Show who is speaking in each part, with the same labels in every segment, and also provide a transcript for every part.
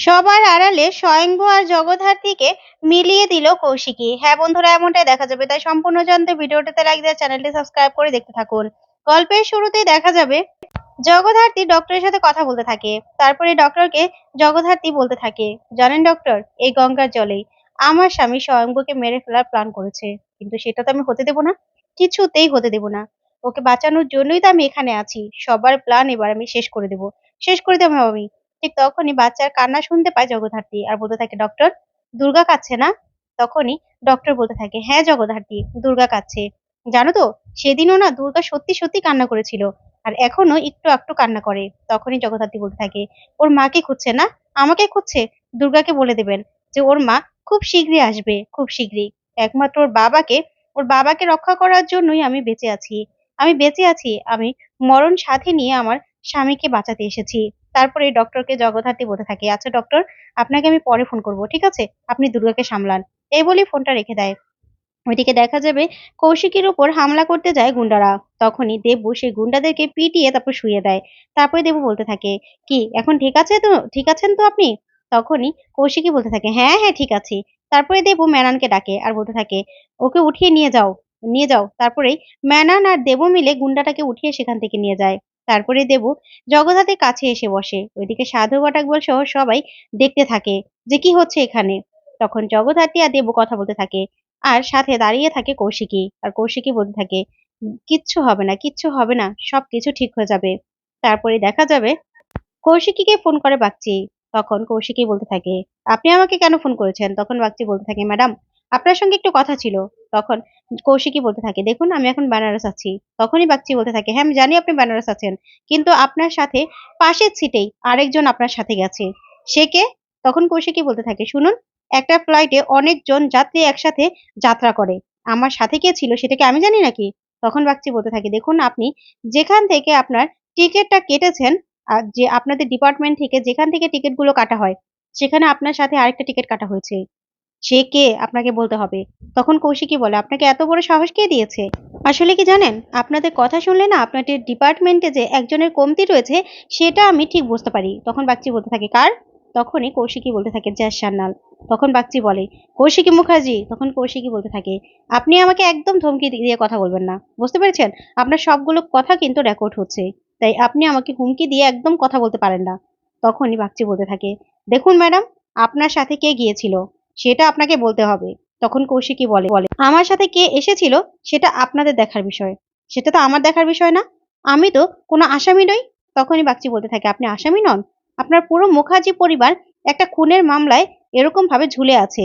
Speaker 1: সবার আড়ালে স্বয়ংভু আর জগদ্ধাত্রীকে মিলিয়ে দিল কৌশিকী। হ্যাঁ বন্ধুরা, এমনটাই দেখা যাবে। তাই সম্পূর্ণ জানতে ভিডিওটিতে লাইক দিয়ে চ্যানেলটি সাবস্ক্রাইব করে দেখতে থাকুন। গল্পের শুরুতেই দেখা যাবে, জগদ্ধাত্রী ডক্টরের সাথে কথা বলতে থাকে। তারপরে ডক্টরকে জগদ্ধাত্রী বলতে থাকে, জানেন ডক্টর এই গঙ্গার জলেই আমার স্বামী স্বয়ংভুকে মেরে ফেলার প্ল্যান করেছে। কিন্তু সেটা তো আমি হতে দেব না। কিছুতেই হতে দেব না। ওকে বাঁচানোর জন্যই তো আমি এখানে আছি। সবার প্ল্যান এবার আমি শেষ করে দেব। শেষ করে দেবো আমি। ঠিক তখনই বাচ্চার কান্না শুনতে পায় জগদ্ধাত্রী। আর বলতে থাকে, ডক্টর, দুর্গা কাচ্ছে না? তখনই ডক্টর বলতে থাকে হ্যাঁ জগদ্ধাত্রী, দুর্গা কাচ্ছে জানো তো, সেদিনও না দুর্গা সত্যি সত্যি কান্না করেছিল, আর এখনও একটু একটু কান্না করে। তখনই জগদ্ধাত্রী বলতে থাকে, ওর মাকে খুঁজছে না? আমাকে খুঁজছে? দুর্গাকে বলে দেবেন যে ওর মা খুব শীঘ্রই আসবে, খুব শীঘ্রই। একমাত্র ওর বাবাকে ওর বাবাকে রক্ষা করার জন্যই আমি বেঁচে আছি। আমি বেঁচে আছি, আমি মরণ সাথে নিয়ে আমার স্বামীকে বাঁচাতে এসেছি। তারপরে ডক্টরকে জগদ্ধাত্রী বলতে থাকে আচ্ছা ডক্টর আপনাকে আমি পরে ফোন করব, ঠিক আছে? আপনি দুর্গাকে সামলান। এই বলেই ফোনটা রেখে দেয়। ওইদিকে দেখা যাবে কৌশিকের উপর হামলা করতে যায় গুন্ডারা। তখনই দেবু সেই গুন্ডাদেরকে পিটিয়ে তারপর শুয়ে দেয়। তারপরে দেবু বলতে থাকে, কি, এখন ঠিক আছে তো, ঠিক আছেন তো আপনি? তখনই কৌশিকী বলতে থাকে হ্যাঁ হ্যাঁ ঠিক আছি। তারপরে দেবু ম্যানানকে ডাকে আর বলতে থাকে, ওকে উঠিয়ে নিয়ে যাও নিয়ে যাও। তারপরেই ম্যানান আর দেবু মিলে গুন্ডাটাকে উঠিয়ে সেখান থেকে নিয়ে যায়। তারপরে দেবু জগদ্ধাতের কাছে এসে বসে। ওইদিকে সাধু বাটাকবল সহ সবাই দেখতে থাকে যে কি হচ্ছে এখানে। তখন জগদ্ধাত্রী আর দেবু কথা বলতে থাকে। আর সাথে দাঁড়িয়ে থাকে কৌশিকী আর কৌশিকী বলতে থাকে, কিচ্ছু হবে না, কিচ্ছু হবে না সব কিছু ঠিক হয়ে যাবে। তারপরে দেখা যাবে কৌশিকীকে ফোন করে বাগচি। তখন কৌশিকী বলতে থাকে, আপনি আমাকে কেন ফোন করেছেন? তখন বাগচি বলতে থাকে, ম্যাডাম আপনার সঙ্গে একটু কথা ছিল, তখন কৌশিকী বলতে থাকে, দেখুন, আমি এখন বেনারস আছি। তখনই বাগচি বলতে থাকে হ্যাঁ আমি জানি আপনি বেনারস আছেন, কিন্তু আপনার সাথে পাশের সিটেই আরেকজন আপনার সাথে গেছে। সে কে? তখন কৌশিকী বলতে থাকে, শুনুন, একটা ফ্লাইটে অনেকজন যাত্রী একসাথে যাত্রা করে। আমার সাথে কে ছিল সেটাকে আমি জানি নাকি? তখন বাগচি বলতে থাকে, দেখুন, আপনি যেখান থেকে আপনার টিকিটটা কেটেছেন, আর যে আপনাদের ডিপার্টমেন্ট থেকে যেখান থেকে টিকিটগুলো কাটা হয়, সেখানে আপনার সাথে আরেকটা টিকিট কাটা হয়েছে। সে কে? আপনাকে বলতে হবে। তখন কৌশিকী বলে, আপনাকে এত বড় সাহস কে দিয়েছে? আসলে কি জানেন? আপনাদের কথা শুনলে না আপনাদের ডিপার্টমেন্টে যে একজনের কমতি রয়েছে, সেটা আমি ঠিক বুঝতে পারি। তখন বাগচি বলতে থাকে, কার? তখনই কৌশিকী বলতে থাকে, জ্যাস সান্নাল তখন বাগচি বলে, কৌশিকী মুখার্জি। তখন কৌশিকী বলতে থাকে, আপনি আমাকে একদম ধমকি দিয়ে কথা বলবেন না। বুঝতে পেরেছেন? আপনার সবগুলো কথা কিন্তু রেকর্ড হচ্ছে। তাই আপনি আমাকে হুমকি দিয়ে একদম কথা বলতে পারেন না। তখনই বাগচি বলতে থাকে, দেখুন ম্যাডাম, আপনার সাথে কে গিয়েছিল? সেটা আপনাকে বলতে হবে। তখন কৌশিকী বলে বলে, আমার সাথে কে এসেছিল সেটা আপনাদের দেখার বিষয়। সেটা তো আমার দেখার বিষয় না। আমি তো কোনো আসামি নই। তখনই বাগচি বলতে থাকে, আপনি আসামি নন? আপনার পুরো মুখার্জি পরিবার একটা খুনের মামলায় এরকম ভাবে ঝুলে আছে।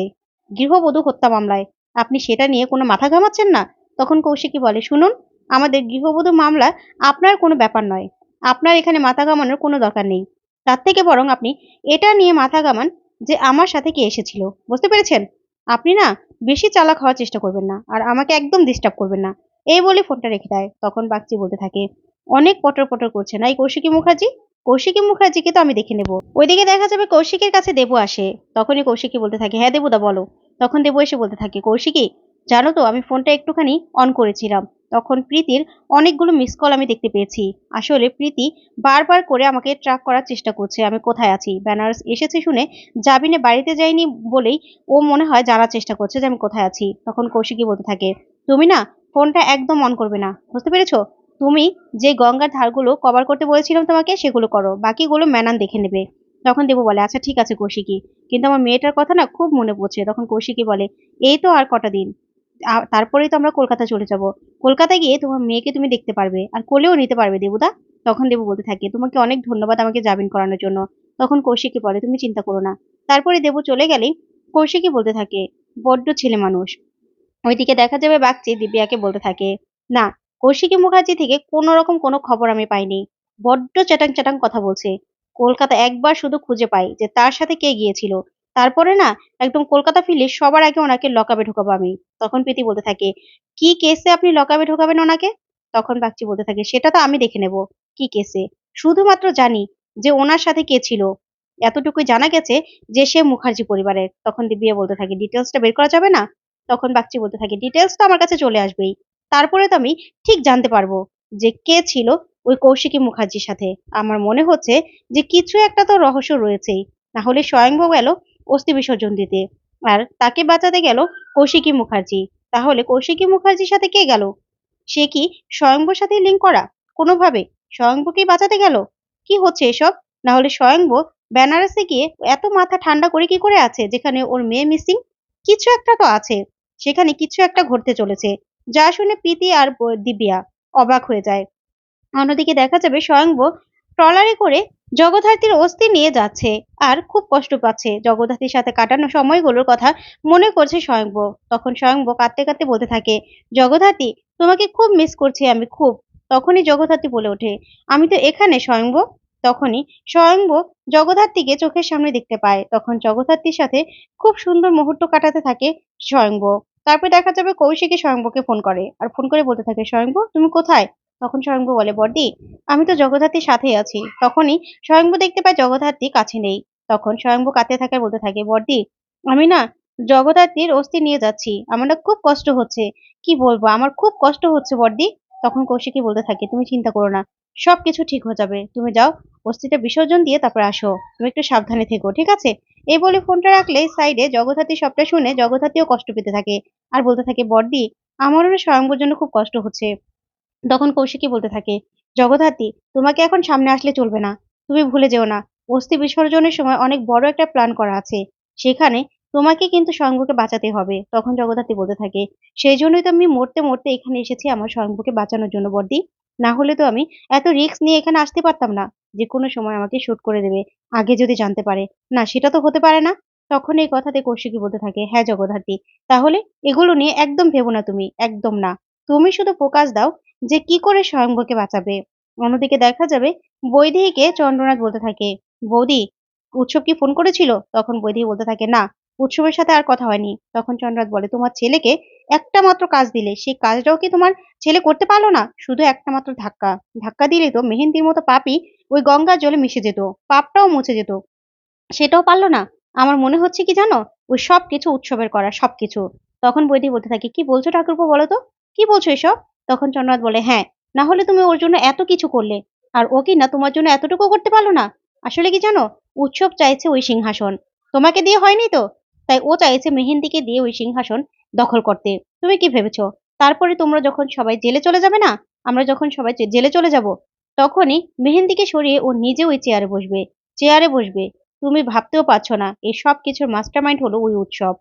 Speaker 1: গৃহবধূ হত্যা মামলায়। আপনি সেটা নিয়ে কোনো মাথা ঘামাচ্ছেন না? তখন কৌশিকী বলে, শুনুন, আমাদের গৃহবধূ মামলা আপনার কোনো ব্যাপার নয়। আপনার এখানে মাথা ঘামানোর কোনো দরকার নেই। তার থেকে বরং আপনি এটা নিয়ে মাথা ঘামান যে আমার সাথে কে এসেছিল, বুঝতে পেরেছেন? আপনি না বেশি চালাক হওয়ার চেষ্টা করবেন না আর আমাকে একদম ডিস্টার্ব করবেন না। এই বলে ফোনটা রেখে দেয়। তখন বাগচি বলতে থাকে, অনেক পটর পটর করছে না এই কৌশিকী মুখার্জি? কৌশিকী মুখার্জিকে তো আমি দেখে নেব। ওইদিকে দেখা যাবে কৌশিকের কাছে দেবু আসে। তখনই কৌশিকী বলতে থাকে হ্যাঁ দেবুদা, বলো। তখন দেবু এসে বলতে থাকে, কৌশিকী জানো তো, আমি ফোনটা একটুখানি অন করেছিলাম। তখন প্রীতির অনেকগুলো মিস কল আমি দেখতে পেয়েছি। আসলে প্রীতি বারবার করে আমাকে ট্র্যাক করার চেষ্টা করছে, আমি কোথায় আছি? বেনারস এসেছে শুনে জাবিনে বাড়িতে যাইনি বলেই ও মনে হয় জানার চেষ্টা করছে যে আমি কোথায় আছি। তখন কৌশিকী বলতে থাকে, তুমি না ফোনটা একদম অন করবে না, বুঝতে পেরেছ? তুমি যে গঙ্গার ধারগুলো কভার করতে বলেছিলাম তোমাকে, সেগুলো করো, বাকিগুলো ম্যানান দেখে নেবে। তখন দেবু বলে আচ্ছা ঠিক আছে কৌশিকী। কিন্তু আমার মেয়েটার কথা না খুব মনে পড়ছে। তখন কৌশিকী বলে, এই তো আর কটা দিন? তারপরেই তো আমরা কলকাতা চলে যাব। কলকাতায় গিয়ে তোমার মেয়েকে তুমি দেখতে পারবে, আর কোলেও নিতে পারবে দেবুদা। তখন দেবু বলতে থাকে, তোমাকে অনেক ধন্যবাদ আমাকে জামিন করানোর জন্য। তখন কৌশিকী বলে, তুমি চিন্তা করো না। তারপরে দেবু চলে গেলেই কৌশিকী বলতে থাকে, বড্ড ছেলে মানুষ। ওইদিকে দেখা যাবে বাগচি দিব্যাকে বলতে থাকে, না, কৌশিকী মুখার্জি থেকে কোনো রকম কোনো খবর আমি পাইনি। বড্ড চ্যাটাং চ্যাটাং কথা বলছে। কলকাতা একবার শুধু খুঁজে পাই যে তার সাথে কে গিয়েছিল। তারপরে না, একদম কলকাতা ফিরলে সবার আগে ওনাকে লকাবে ঢোকাবো আমি। তখন প্রীতি বলতে থাকে, কি কেসে আপনি লকাবে ঢোকাবেন ওনাকে? তখন বাগচি বলতে থাকে, সেটা তো আমি দেখে নেব, কি কেসে? শুধুমাত্র জানি যে ওনার সাথে কে ছিল। এতটুকুই জানা গেছে যে সে মুখার্জি পরিবারের। তখন দিব্যা বলতে থাকে ডিটেলসটা বের করা যাবে না? তখন বাগচি বলতে থাকে ডিটেলস তো আমার কাছে চলে আসবেই। তারপরে তো আমি ঠিক জানতে পারব যে কে ছিল ওই কৌশিকী মুখার্জির সাথে। আমার মনে হচ্ছে যে কিছু একটা তো রহস্য রয়েছেই। না হলে স্বয়ংভব গেল অস্থি বিসর্জন দিতে। আর তাকে বাঁচাতে গেল কৌশিকী মুখার্জি। তাহলে কৌশিকী মুখার্জির সাথে কে গেল? সে কি স্বয়ংভর সাথে লিঙ্ক করা? কোনোভাবে। স্বয়ংভকে বাঁচাতে গেল? কি হচ্ছে এসব? না হলে স্বয়ংভ বেনারসে গিয়ে এত মাথা ঠান্ডা করে কি করে আছে, যেখানে ওর মেয়ে মিসিং কিছু একটা তো আছে। সেখানে কিছু একটা ঘটতে চলেছে। যা শুনে প্রীতি আর দিব্যা অবাক হয়ে যায়। অন্যদিকে দেখা যাবে স্বয়ংভ ট্রলারে করে জগদ্ধাত্রীর অস্থি নিয়ে যাচ্ছে। আর খুব কষ্ট পাচ্ছে। জগদ্ধাত্রীর সাথে কাটানো সময়গুলোর কথা মনে করছে স্বয়ংভ তখন স্বয়ংভ কাঁদতে কাঁদতে বলতে থাকে, জগদ্ধাত্রী, তোমাকে খুব মিস করছি আমি, খুব। তখনই জগদ্ধাত্রী বলে ওঠে, আমি তো এখানে স্বয়ংভ তখনই স্বয়ংভ জগদ্ধাত্রীকে চোখের সামনে দেখতে পায়। তখন জগদ্ধাত্রীর সাথে খুব সুন্দর মুহূর্ত কাটাতে থাকে স্বয়ংভ তারপর দেখা যাবে কৌশিকী স্বয়ংভকে ফোন করে। আর ফোন করে বলতে থাকে স্বয়ংভ তুমি কোথায়? তখন স্বয়ংভু বলে বর্দি আমি তো জগদ্ধাত্রীর সাথেই আছি। তখনই স্বয়ংভু দেখতে পায় জগদ্ধাত্রী কাছে নেই। তখন স্বয়ংভু কাঁদতে থাকে, বলতে থাকে বর্দি আমি না জগদ্ধাত্রীর অস্থি নিয়ে যাচ্ছি। আমার না খুব কষ্ট হচ্ছে। কি বলব, আমার খুব কষ্ট হচ্ছে বর্দি তখন কৌশিকী বলতে থাকে, তুমি চিন্তা করো না সব কিছু ঠিক হয়ে যাবে। তুমি যাও অস্থিটা বিসর্জন দিয়ে তারপর আসো। তুমি একটু সাবধানে থেকো, ঠিক আছে? এই বলে ফোনটা রাখলে সাইডে জগদ্ধাত্রী সবটা শুনে জগদ্ধাত্রীও কষ্ট পেতে থাকে। আর বলতে থাকে বর্দি আমারও না স্বয়ংভুর জন্য খুব কষ্ট হচ্ছে। তখন কৌশিকী বলতে থাকে, জগদ্ধাত্রী, তোমাকে এখন সামনে আসলে চলবে না। তুমি ভুলে যেও না। অস্থি বিসর্জনের সময় অনেক বড় একটা প্ল্যান করা আছে। সেখানে তোমাকে কিন্তু স্বয়ংভুকে বাঁচাতে হবে। তখন জগদ্ধাত্রী বলতে থাকে, সেই জন্যই তো আমি মরতে মরতে এখানে এসেছি আমার স্বয়ংভুকে বাঁচানোর জন্য, বর্দি। না হলে তো আমি এত রিস্ক নিয়ে এখানে আসতে পারতাম না। যে কোনো সময় আমাকে শ্যুট করে দেবে, আগে যদি জানতে পারে। না, সেটা তো হতে পারে না। তখন এই কথাতে কৌশিকী বলতে থাকে হ্যাঁ জগদ্ধাত্রী, তাহলে এগুলো নিয়ে একদম ভেবো না তুমি, একদম না। তুমি শুধু ফোকাস দাও যে কি করে স্বয়ংভকে বাঁচাবে? অন্যদিকে দেখা যাবে বৈদেহীকে চন্দ্রনাথ বলতে থাকে, বৌদি, উৎসব কি ফোন করেছিল? তখন বৈদেহী বলতে থাকে, না, উৎসবের সাথে আর কথা হয়নি। তখন চন্দ্রনাথ বলে, তোমার ছেলেকে একটা মাত্র কাজ দিলে, সেই কাজটাও কি তোমার ছেলে করতে পারল না? শুধু একটা মাত্র ধাক্কা ধাক্কা দিলেই তো মেহেন্দির মতো পাপই ওই গঙ্গার জলে মিশে যেত, পাপটাও মুছে যেত। সেটাও পারল না। আমার মনে হচ্ছে কি জানো, ওই সব কিছু উৎসবের করা, সবকিছু। তখন বৈদি বলতে থাকে, কি বলছো ঠাকুরপো বলো তো? কি বলছো এসব? তখন চন্দ্রনাথ বলে হ্যাঁ না হলে তুমি ওর জন্য এত কিছু করলে। আর ও কি না তোমার জন্য এতটুকু করতে পারল না? আসলে কি জানো, উৎসব চাইছে ওই সিংহাসন। তোমাকে দিয়ে হয়নি তো? তাই ও চাইছে মেহেন্দিকে দিয়ে ওই সিংহাসন দখল করতে। তুমি কি ভেবেছো? তারপরে তোমরা যখন সবাই জেলে চলে যাবে না, আমরা যখন সবাই জেলে চলে যাব, তখনই মেহেন্দিকে সরিয়ে ও নিজে ওই চেয়ারে বসবে। চেয়ারে বসবে। তুমি ভাবতেও পারছ না, এই সব কিছুর মাস্টার মাইন্ড হলো ওই উৎসব।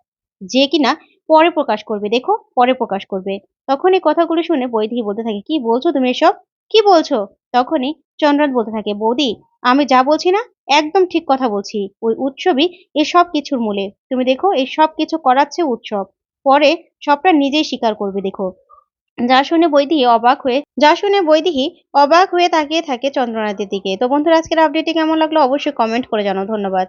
Speaker 1: যে কিনা পরে প্রকাশ করবে, দেখো, পরে প্রকাশ করবে। তখন এই কথাগুলো শুনে বৈদিকে বলতে থাকে, কি বলছো তুমি এসব? কি বলছো? তখনই চন্দ্রনাথ বলতে থাকে, বৌদি, আমি যা বলছি না, একদম ঠিক কথা বলছি। ওই উৎসবই এই সব কিছুর মূলে। তুমি দেখো এই সব কিছু করাচ্ছে উৎসব। পরে সবটা নিজেই স্বীকার করবে, দেখো। যা শুনে বৈদিহি অবাক হয়ে, যা শুনে বৈদিহি অবাক হয়ে তাকিয়ে থাকে চন্দ্রনাথের দিকে। তো বন্ধুরা, আজকের আপডেটটি কেমন লাগল অবশ্যই কমেন্ট করে জানাও। ধন্যবাদ।